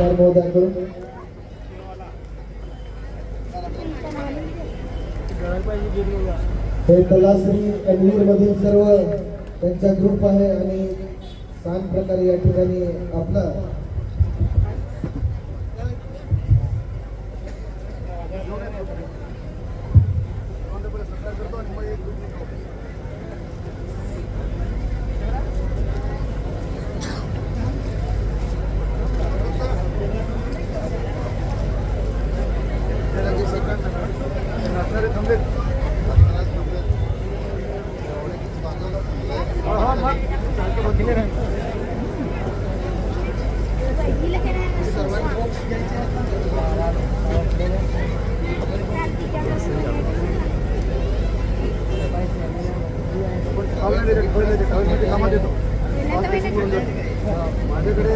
आमदार महोदयाकडून हे कलाश्री कन्वीर मधील सर्व त्यांचा ग्रुप आहे आणि छान प्रकारे या ठिकाणी आपला माझ्याकडे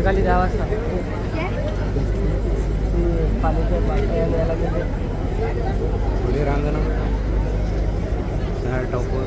खाली दहा वाजता पाण्याच्या न्यायला गेले पुढे रांगणा सहा टॉपवर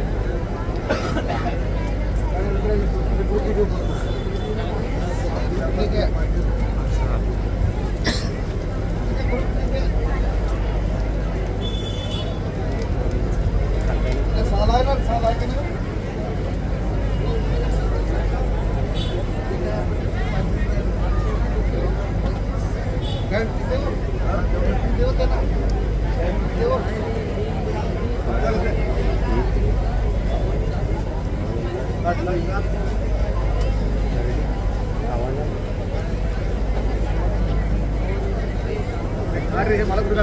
मला कुठे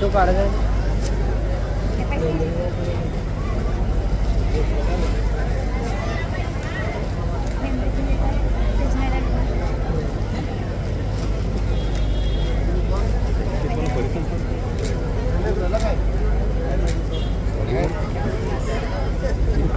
तो काढायचा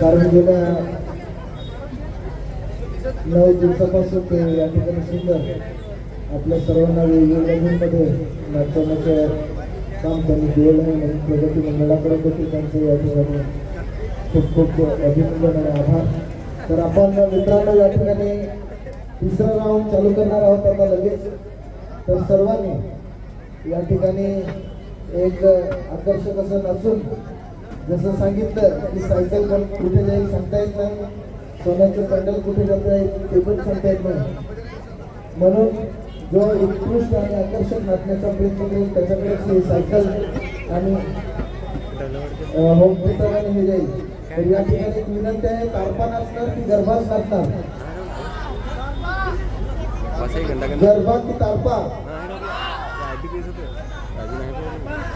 कारण गेल्या नऊ दिवसापासून ते या ठिकाणी सुंदर आपल्या सर्वांना वेगवेगळ्या गुणमध्ये नाचवण्याचं काम त्यांनी केलेलं आहे. म्हणून प्रगती मंडळाकडे देखील त्यांचं या ठिकाणी खूप खूप अभिनंदन आणि आभार. तर आपण मित्रांनो या ठिकाणी तिसरा राऊंड चालू करणार आहोत आता लगेच. तर सर्वांनी या ठिकाणी एक आकर्षक असं नसून जसं सांगितलं की सायकल पण कुठे जाईल सांगता येत नाही. सोन्याचं पॅन्डल कुठे जात आहे ते पण सांगता येत नाही. म्हणून जो उत्कृष्ट आणि आकर्षक नाचण्याचा प्रयत्न करेल त्याच्याकडेच ही सायकल आणि होम आणि हे जाईल. तर या ठिकाणी एक विनंती आहे तारपा नाचणार की गरबाच नाचणार? गरबा की तारपा? Tại vì là cái.